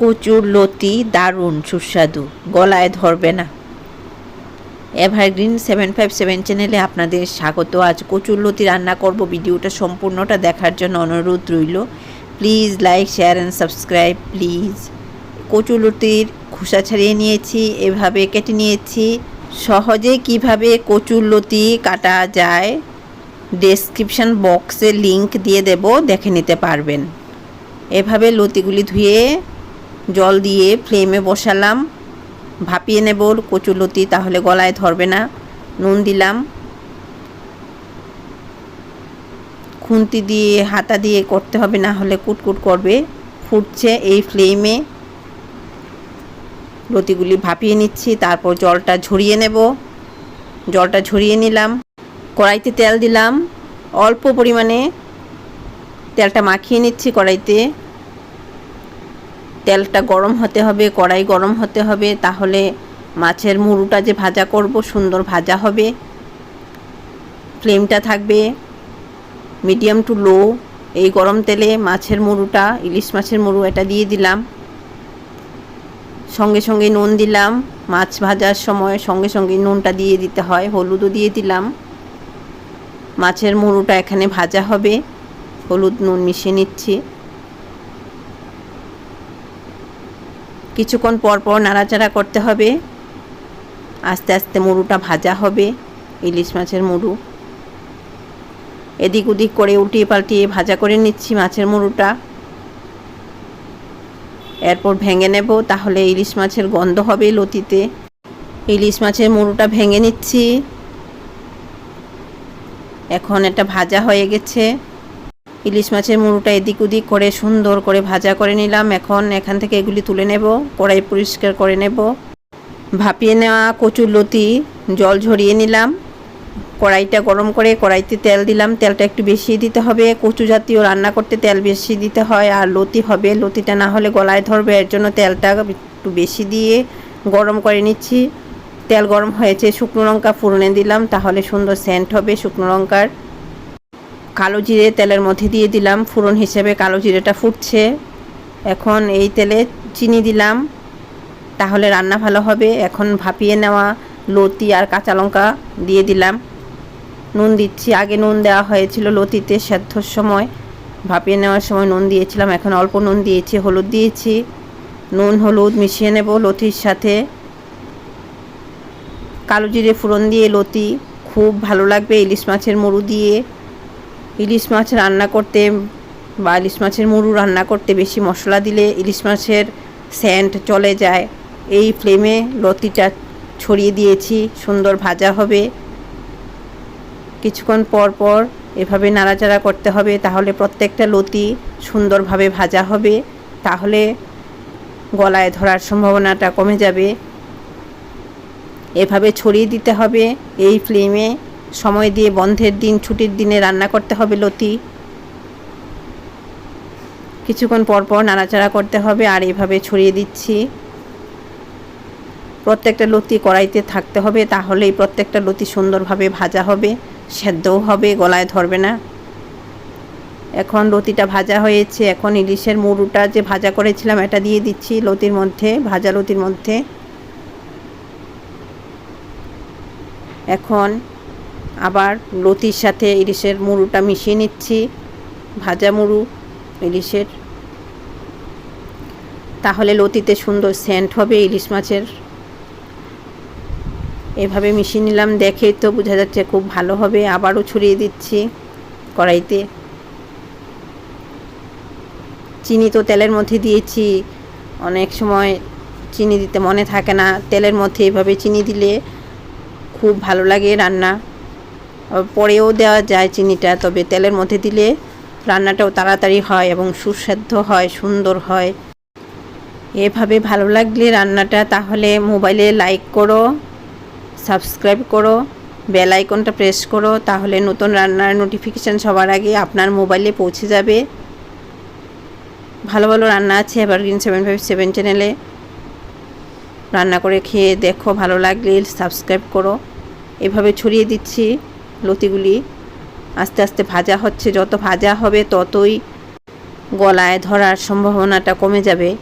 কচুর লতি দারুণ, সুস্বাদু। গলায় ধরবে না। এভারগ্রিন সেভেন ফাইভ সেভেন চ্যানেলে আপনাদের স্বাগত। আজ কচুর লতি রান্না করব। ভিডিওটা সম্পূর্ণটা দেখার জন্য অনুরোধ রইল। Please like, share and subscribe, please. কচুর লতির খোসা ছাড়িয়ে নিয়েছি, এভাবে কেটে নিয়েছি। সহজে কীভাবে কচুর লতি কাটা যায় ডেসক্রিপশন বক্সে লিংক দিয়ে দেব, দেখে নিতে পারবেন। এভাবে লতিগুলি ধুয়ে জল দিয়ে ফ্লেমে বসালাম। ভাপিয়ে নেব কচুর লতি, তাহলে গলায় ধরবে না। নুন দিলাম। খুন্তি দিয়ে, হাতা দিয়ে করতে হবে, না হলে কুটকুট করবে। ফুটছে এই ফ্লেমে। লতিগুলি ভাপিয়ে নিচ্ছি, তারপর জলটা ঝরিয়ে নেব। জলটা ঝরিয়ে নিলাম। কড়াইতে তেল দিলাম। অল্প পরিমাণে তেলটা মাখিয়ে নিচ্ছি কড়াইতে। তেলটা গরম হতে হবে, কড়াই গরম হতে হবে, তাহলে মাছের মুড়ুটা যে ভাজা করব, সুন্দর ভাজা হবে। ফ্লেমটা থাকবে মিডিয়াম টু লো, এই গরম তেলে মাছের মুড়ুটা, ইলিশ মাছের মুড়ু এটা দিয়ে দিলাম। সঙ্গে সঙ্গে নুন দিলাম, মাছ ভাজার সময় সঙ্গে সঙ্গে নুনটা দিয়ে দিতে হয়, হলুদও দিয়ে দিলাম। মাছের মুড়ুটা এখানে ভাজা হবে, হলুদ নুন মিশিয়ে নিচ্ছি। কিছুক্ষণ পর পর নাড়াচাড়া করতে হবে। আস্তে আস্তে মুড়ুটা ভাজা হবে, ইলিশ মাছের মুড়ু। এদিক ওদিক করে উল্টিয়ে পাল্টিয়ে ভাজা করে নিচ্ছি মাছের মুড়ুটা। এরপর ভেঙে নেব, তাহলে ইলিশ মাছের গন্ধ হবে লতিতে। ইলিশ মাছের মুড়ুটা ভেঙে নিচ্ছি। এখন এটা ভাজা হয়ে গেছে। ইলিশ মাছের মুড়োটা এদিক ওদিক করে সুন্দর করে ভাজা করে নিলাম। এখন এখান থেকে এগুলি তুলে নেব, কড়াই পরিষ্কার করে নেব। ভাপিয়ে নেওয়া কচুর লতি, জল ঝরিয়ে নিলাম। কড়াইটা গরম করে কড়াইতে তেল দিলাম। তেলটা একটু বেশি দিতে হবে। কচু জাতীয় রান্না করতে তেল বেশি দিতে হয় আর লতি হবে। লতিটা না হলে গলায় ধরবে, এর জন্য তেলটা একটু বেশি দিয়ে গরম করে নিচ্ছি। তেল গরম হয়েছে, শুকনো লঙ্কা ফুরনে দিলাম, তাহলে সুন্দর সেন্ট হবে শুকনো লঙ্কার। কালো জিরে তেলের মধ্যে দিয়ে দিলাম। ফুরন হিসেবে কালো জিরেটা ফুটছে। এখন এই তেলে চিনি দিলাম। তাহলে রান্না ভালো হবে। এখন ভাপিয়ে নেওয়া লতি আর কাঁচা লঙ্কা দিয়ে দিলাম। নুন দিচ্ছি। আগে নুন দেওয়া হয়েছিল লতিতে সেদ্ধর সময়। ভাপিয়ে নেওয়ার সময় নুন দিয়েছিলাম। এখন অল্প নুন দিয়েছি। হলুদ দিয়েছি। নুন, হলুদ মিশিয়ে নেব লতির সাথে। কালো জিরে ফুরন দিয়ে লতি। খুব ভালো লাগবে ইলিশ মাছের মুড়ু দিয়ে। ইলিশ মাছ রান্না করতে বা ইলিশ মাছের মুড়ু রান্না করতে বেশি মশলা দিলে ইলিশ মাছের স্যান্ট চলে যায়। এই ফ্লেমে লতিটা ছড়িয়ে দিয়েছি, সুন্দর ভাজা হবে। কিছুক্ষণ পর পর এভাবে নাড়াচাড়া করতে হবে, তাহলে প্রত্যেকটা লতি সুন্দরভাবে ভাজা হবে। তাহলে গলায় ধরার সম্ভাবনাটা কমে যাবে। এভাবে ছড়িয়ে দিতে হবে। এই ফ্লেমে সময় দিয়ে বন্ধের দিন, ছুটির দিনে রান্না করতে হবে লতি। কিছুক্ষণ পর পর নাড়াচাড়া করতে হবে, আর এভাবে ছড়িয়ে দিচ্ছি। প্রত্যেকটা লতি কড়াইতে থাকতে হবে, তাহলেই প্রত্যেকটা লতি সুন্দরভাবে ভাজা হবে, সেদ্ধও হবে, গলায় ধরবে না। এখন লতিটা ভাজা হয়েছে, এখন ইলিশের মুড়ুটা যে ভাজা করেছিলাম, এটা দিয়ে দিচ্ছি লতির মধ্যে, ভাজা লতির মধ্যে। এখন আবার লতির সাথে ইলিশের মুড়ুটা মিশিয়ে নিচ্ছি, ভাজা মুড়ু, ইলিশের। তাহলে লতিতে সুন্দর সেন্ট হবে ইলিশ মাছের। এভাবে মিশিয়ে নিলাম দেখে তো বোঝা যাচ্ছে খুব ভালো হবে, আবারও ছড়িয়ে দিচ্ছি কড়াইতে। চিনি তো তেলের মধ্যে দিয়েছি, অনেক সময় চিনি দিতে মনে থাকে না, তেলের মধ্যে এভাবে চিনি দিলে খুব ভালো লাগে রান্না। পরেও দেওয়া যায় চিনিটা, তবে তেলের মধ্যে দিলে রান্নাটাও তাড়াতাড়ি হয় এবং সুস্বাদ্য হয়, সুন্দর হয়। এভাবে ভালো লাগলে রান্নাটা তাহলে মোবাইলে লাইক করো, সাবস্ক্রাইব করো, বেল আইকনটা প্রেস করো, তাহলে নতুন রান্নার নোটিফিকেশান সবার আগে আপনার মোবাইলে পৌঁছে যাবে। ভালো ভালো রান্না আছে এভারগ্রিন সেভেন ফাইভ সেভেন চ্যানেলে রান্না করে খেয়ে দেখো, ভালো লাগলে সাবস্ক্রাইব করো। এভাবে ছড়িয়ে দিচ্ছি। লতিগুলি আস্তে আস্তে ভাজা হচ্ছে। যত ভাজা হবে ততই গলায় ধরার সম্ভাবনাটা কমে যাবে।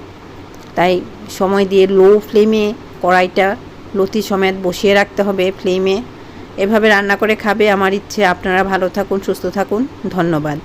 তাই সময় দিয়ে লো ফ্লেমে কড়াইটা লতি সমেত বসিয়ে রাখতে হবে ফ্লেমে এভাবে রান্না করে খাবে। আমার ইচ্ছে। আপনারা ভালো থাকুন, সুস্থ থাকুন। ধন্যবাদ।